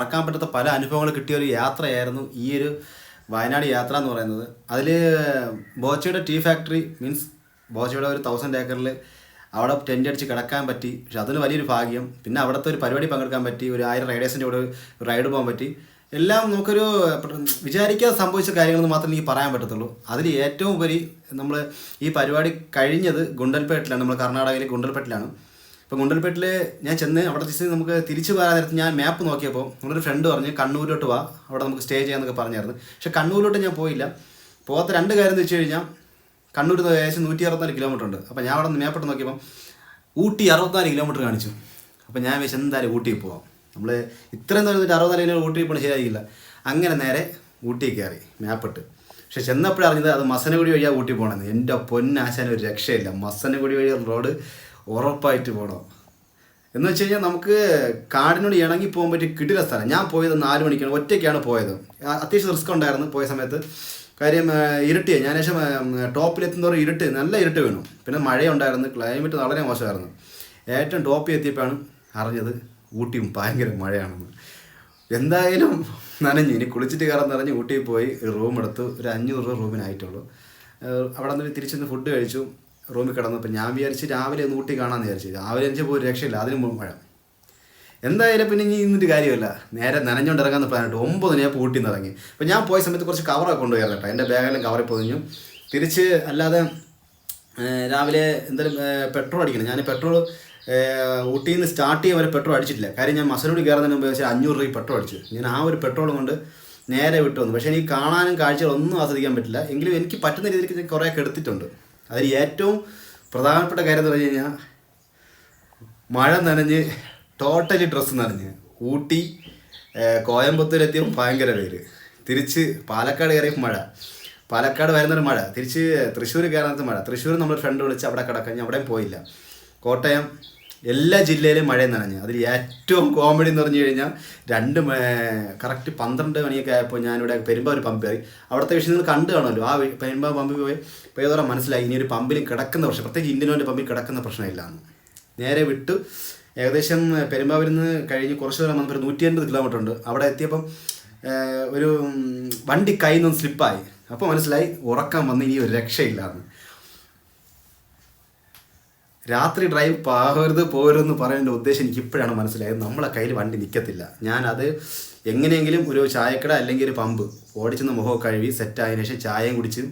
മറക്കാൻ പറ്റാത്ത പല അനുഭവങ്ങൾ കിട്ടിയ ഒരു യാത്രയായിരുന്നു ഈ ഒരു വയനാട് യാത്ര എന്ന് പറയുന്നത്. അതിൽ ബോച്ചയുടെ ടീ ഫാക്ടറി മീൻസ് ബോച്ചയുടെ ഒരു തൗസൻഡ് ഏക്കറിൽ അവിടെ ടെന്റ് അടിച്ച് കിടക്കാൻ പറ്റി. പക്ഷെ അതിന് വലിയൊരു ഭാഗ്യം. പിന്നെ അവിടുത്തെ ഒരു പരിപാടി പങ്കെടുക്കാൻ പറ്റി. ഒരു ആയിരം റൈഡേഴ്സിന്റെ കൂടെ റൈഡ് പോകാൻ പറ്റി. എല്ലാം നമുക്കൊരു വിചാരിക്കാതെ സംഭവിച്ച കാര്യങ്ങളെന്ന് മാത്രമേ എനിക്ക് പറയാൻ പറ്റത്തുള്ളൂ. അതിൽ ഏറ്റവും ഉപരി നമ്മൾ ഈ പരിപാടി കഴിഞ്ഞത് ഗുണ്ടൽപേട്ടിലാണ് നമ്മൾ കർണാടകയിലെ ഗുണ്ടൽപേട്ടിലാണ് ഇപ്പോൾ ഗുണ്ടൽപേട്ടിൽ ഞാൻ ചെന്ന് അവിടെ ജസ്റ്റ് നമുക്ക് തിരിച്ചു പോകാൻ നേരത്ത് ഞാൻ മാപ്പ് നോക്കിയപ്പോൾ നമ്മളൊരു ഫ്രണ്ട് പറഞ്ഞ് കണ്ണൂരിലോട്ട് വാ അവിടെ നമുക്ക് സ്റ്റേ ചെയ്യാമെന്നൊക്കെ പറഞ്ഞായിരുന്നു. പക്ഷെ കണ്ണൂരിലോട്ട് ഞാൻ പോയില്ല. പോകാത്ത രണ്ട് കാര്യം എന്ന് വെച്ച് കഴിഞ്ഞാൽ കണ്ണൂർ നിന്ന് ഏകദേശം നൂറ്റി അറുപത്തിനാല് കിലോമീറ്റർ ഉണ്ട്. അപ്പോൾ ഞാൻ അവിടെ നിന്ന് മേപ്പിട്ട് നോക്കിയപ്പം ഊട്ടി അറുപത്തിനാല് കിലോമീറ്റർ കാണിച്ചു. അപ്പോൾ ഞാൻ വെച്ച് എന്തായാലും ഊട്ടിയിൽ പോവാം. നമ്മൾ ഇത്രയും നേരം നിന്നിട്ട് അറുപത്തിനാല് കിലോമീറ്റർ ഊട്ടിയിൽ പോകണം ശരിയായില്ല. അങ്ങനെ നേരെ ഊട്ടി കയറി മാപ്പിട്ട് പക്ഷെ ചെന്നപ്പോഴറിഞ്ഞത് അത് മസനഗുടി വഴിയാണ് ഊട്ടി പോകണമെന്ന് എന്റെ പൊന്നാശാൻ ഒരു രക്ഷയില്ല. മസനഗുടി വഴി റോഡ് ഉറപ്പായിട്ട് പോകണം എന്ന് വെച്ച് കഴിഞ്ഞാൽ നമുക്ക് കാടിനോട് ഇണങ്ങി പോകാൻ പറ്റിയ കിടില സ്ഥലം. ഞാൻ പോയത് നാല് മണിക്കാണ് ഒറ്റയ്ക്കാണ് പോയത്. അത്യാവശ്യം റിസ്ക് ഉണ്ടായിരുന്നു പോയ സമയത്ത്. കാര്യം ഇരുട്ടിയ ഞാൻ ശേഷം ടോപ്പിലെത്തുന്നവർ ഇരുട്ട് നല്ല ഇരുട്ട് വീണു. പിന്നെ മഴയുണ്ടായിരുന്നു ക്ലൈമറ്റ് വളരെ മോശമായിരുന്നു. ഏറ്റവും ടോപ്പിൽ എത്തിയപ്പോഴാണ് അറിഞ്ഞത് ഊട്ടിയും ഭയങ്കര മഴയാണെന്ന്. എന്തായാലും നനഞ്ഞു ഇനി കുളിച്ചിട്ട് കയറാൻ നിറഞ്ഞ് ഊട്ടിയിൽ പോയി റൂം എടുത്തു. ഒരു അഞ്ഞൂറ് രൂപ റൂമിനായിട്ടുള്ളൂ അവിടെ നിന്ന് തിരിച്ചൊന്ന് ഫുഡ് കഴിച്ചു. റൂമിൽ കിടന്നപ്പോൾ ഞാൻ വിചാരിച്ച് രാവിലെ ഒന്ന് ഊട്ടി കാണാമെന്ന് വിചാരിച്ചു. രാവിലെ എണിച്ചപ്പോൾ ഒരു രക്ഷയില്ല. അതിന് മഴ. എന്തായാലും പിന്നെ ഇനി ഇന്നിട്ട് കാര്യമില്ല. നേരെ നനഞ്ഞുകൊണ്ട് ഇറങ്ങാൻ പ്ലാനിട്ട് ഒമ്പത് ഞാൻ പൂട്ടി നിറങ്ങി അപ്പോൾ ഞാൻ പോയ സമയത്ത് കുറച്ച് കവറൊക്കെ കൊണ്ടുപോയി കേട്ടോ എന്റെ ബാഗെല്ലാം കവറിൽ പൊതിഞ്ഞു. തിരിച്ച് അല്ലാതെ രാവിലെ എന്തായാലും പെട്രോൾ അടിക്കണം. ഞാൻ പെട്രോൾ ഊട്ടിയിൽ നിന്ന് സ്റ്റാർട്ട് ചെയ്യാൻ വരെ പെട്രോൾ അടിച്ചിട്ടില്ല. കാര്യം ഞാൻ മസനോട് കയറുന്നതിന് മുമ്പ് വെച്ചാൽ അഞ്ഞൂറ് രൂപ പെട്രോൾ അടിച്ചു. ഞാൻ ആ ഒരു പെട്രോൾ കൊണ്ട് നേരെ വിട്ടു വന്നു. പക്ഷേ എനിക്ക് കാണാനും കാഴ്ചകളൊന്നും ആസ്വദിക്കാൻ പറ്റില്ല. എങ്കിലും എനിക്ക് പറ്റുന്ന ഞാൻ കുറേയൊക്കെ എടുത്തിട്ടുണ്ട്. അതിൽ ഏറ്റവും പ്രധാനപ്പെട്ട കാര്യം എന്ന് പറഞ്ഞു കഴിഞ്ഞാൽ മഴ നനഞ്ഞ് ടോട്ടലി ഡ്രസ്സ് നനഞ്ഞ്. ഊട്ടി കോയമ്പത്തൂരെത്തിയ ഭയങ്കര പേര് തിരിച്ച് പാലക്കാട് കയറിയപ്പോൾ മഴ. പാലക്കാട് വരുന്നൊരു മഴ. തിരിച്ച് തൃശ്ശൂർ കയറുന്നത് മഴ. തൃശ്ശൂർ നമ്മൾ ഫ്രണ്ട് വിളിച്ച് അവിടെ കിടക്കാൻ അവിടെയും പോയില്ല. കോട്ടയം എല്ലാ ജില്ലയിലും മഴ നിറഞ്ഞു അതിൽ ഏറ്റവും കോമഡി എന്ന് പറഞ്ഞു കഴിഞ്ഞാൽ രണ്ട് കറക്റ്റ് പന്ത്രണ്ട് മണിയൊക്കെ ആയപ്പോൾ ഞാനിവിടെ പെരുമ്പാവൂർ പമ്പ് കയറി. അവിടുത്തെ വിഷയം നിങ്ങൾ കണ്ടു കാണുമല്ലോ. ആ പെരുമ്പ പമ്പിൽ പോയി പോയതോടെ മനസ്സിലായി ഇനി ഒരു പമ്പിൽ കിടക്കുന്ന പ്രശ്നം പ്രത്യേകിച്ച് ഇന്ത്യൻ പമ്പിൽ കിടക്കുന്ന പ്രശ്നമില്ല എന്ന് നേരെ വിട്ടു. ഏകദേശം പെരുമ്പാവൂരിൽ നിന്ന് കഴിഞ്ഞ് കുറച്ച് ദൂരം വന്നപ്പോൾ നൂറ്റി അൻപത് കിലോമീറ്റർ ഉണ്ട്. അവിടെ എത്തിയപ്പം ഒരു വണ്ടി കയ്യിൽ നിന്ന് സ്ലിപ്പായി അപ്പോൾ മനസ്സിലായി ഉറക്കം വന്ന് ഇനി ഒരു രക്ഷയില്ല എന്ന് രാത്രി ഡ്രൈവ് പാകരുത് പോകരുതെന്ന് പറയേണ്ട ഉദ്ദേശം എനിക്ക് ഇപ്പോഴാണ് മനസ്സിലായത്. നമ്മളെ കയ്യിൽ വണ്ടി നിൽക്കത്തില്ല ഞാനത് എങ്ങനെയെങ്കിലും ഒരു ചായക്കട അല്ലെങ്കിൽ ഒരു പമ്പ് ഓടിച്ചെന്ന് മുഖമൊക്കെ കഴുകി സെറ്റായതിനു ശേഷം ചായയും കുടിച്ച്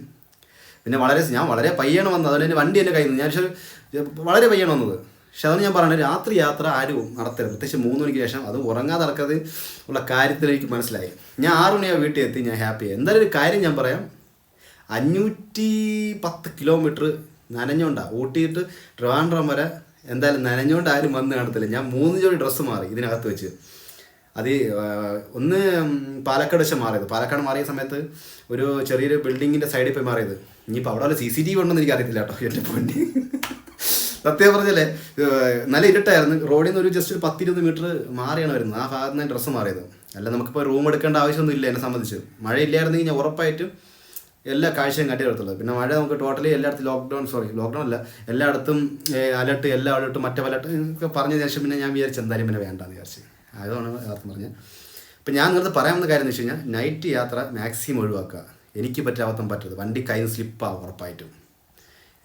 പിന്നെ വളരെ ഞാൻ വളരെ പയ്യാണ് വന്നത്. അതുകൊണ്ട് എന്റെ വണ്ടി എന്റെ കയ്യിൽ നിന്ന് ഞാൻ വളരെ പയ്യാണ് വന്നത്. പക്ഷെ അതാണ് ഞാൻ പറയുന്നത് രാത്രി യാത്ര ആരും നടത്തരുത്. പ്രത്യേകിച്ച് മൂന്ന് മണിക്ക് ശേഷം അത് ഉറങ്ങാതെ നടക്കാതെ ഉള്ള കാര്യത്തിൽ എനിക്ക് മനസ്സിലായി. ഞാൻ ആറ് മണിയാണ് വീട്ടിൽ എത്തി ഞാൻ ഹാപ്പിയായി എന്തായാലും ഒരു കാര്യം ഞാൻ പറയാം. അഞ്ഞൂറ്റി പത്ത് കിലോമീറ്റർ നനഞ്ഞോണ്ടാ. ഊട്ടിയിട്ട് ട്രിവാൻഡ്രം വരെ എന്തായാലും നനഞ്ഞോണ്ട് ആരും വന്ന് കാണത്തില്ല. ഞാൻ മൂന്ന് ജോഡി ഡ്രസ്സ് മാറി ഇതിനകത്ത് വെച്ച്. അത് ഒന്ന് പാലക്കാട് വെച്ചാൽ മാറിയത്. പാലക്കാട് മാറിയ സമയത്ത് ഒരു ചെറിയൊരു ബിൽഡിങ്ങിന്റെ സൈഡിൽ പോയി മാറിയത്. ഇനിയിപ്പോൾ അവിടെ വല്ല സി സി ടി വി ഉണ്ടെന്ന് എനിക്ക് അറിയത്തില്ല കേട്ടോ എന്റെ പോയിന്റ് സത്യം പറഞ്ഞല്ലേ നല്ല ഇരുട്ടായിരുന്നു. റോഡിൽ നിന്ന് ഒരു ജസ്റ്റ് ഒരു പത്തിരുപത് മീറ്റർ മാറിയാണ് വരുന്നത്. ആ ഭാഗത്ത് നിന്ന് ഡ്രസ്സ് മാറിയത്. അല്ല നമുക്കിപ്പോൾ റൂം എടുക്കേണ്ട ആവശ്യമൊന്നും ഇല്ല എന്നെ സംബന്ധിച്ച്. മഴ ഇല്ലായിരുന്നെങ്കിൽ ഞാൻ ഉറപ്പായിട്ടും എല്ലാ കാഴ്ചയും കട്ടി എടുത്തുള്ളത് പിന്നെ മഴ നമുക്ക് ടോട്ടലി എല്ലായിടത്തും ലോക്ക്ഡൗൺ സോറി ലോക്ക്ഡൗൺ അല്ല. എല്ലായിടത്തും അലർട്ട് എല്ലാ അലർട്ടും മറ്റേ അലർട്ട് ഒക്കെ പറഞ്ഞ ശേഷം പിന്നെ ഞാൻ വിചാരിച്ചു എന്തായാലും പിന്നെ വേണ്ടെന്ന് വിചാരിച്ചു. അതാണ് യഥാർത്ഥം പറഞ്ഞത്. അപ്പം ഞാൻ നിങ്ങൾ പറയാവുന്ന കാര്യം എന്ന് വെച്ച് കഴിഞ്ഞാൽ നൈറ്റ് യാത്ര മാക്സിമം ഒഴിവാക്കുക. എനിക്ക് പറ്റാവത്തം പറ്റരുത്. വണ്ടി കയ്യിൽ സ്ലിപ്പാവും ഉറപ്പായിട്ടും.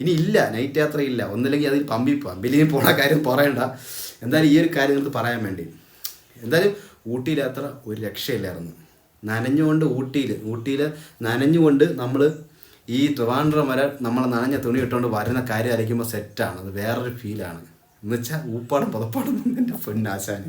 ഇനി ഇല്ല നൈറ്റ് യാത്ര ഇല്ല. ഒന്നില്ലെങ്കിൽ അതിൽ പമ്പി പമ്പിൽ ഇനി പോണ കാര്യം പറയണ്ട. എന്തായാലും ഈ ഒരു കാര്യം നിങ്ങൾക്ക് പറയാൻ വേണ്ടി. എന്തായാലും ഊട്ടി യാത്ര ഒരു രക്ഷയില്ലായിരുന്നു. നനഞ്ഞുകൊണ്ട് ഊട്ടിയിൽ ഊട്ടിയിൽ നനഞ്ഞുകൊണ്ട് നമ്മൾ ഈ ട്രിവാൻഡ്രം വരെ നമ്മൾ നനഞ്ഞ തുണി ഇട്ടുകൊണ്ട് വരുന്ന കാര്യം അരയ്ക്കുമ്പോൾ സെറ്റാണ് അത് വേറൊരു ഫീലാണ് എന്നുവെച്ചാൽ ഊപ്പാടും പുതപ്പാടും എന്റെ പൊന്നാശാൻ.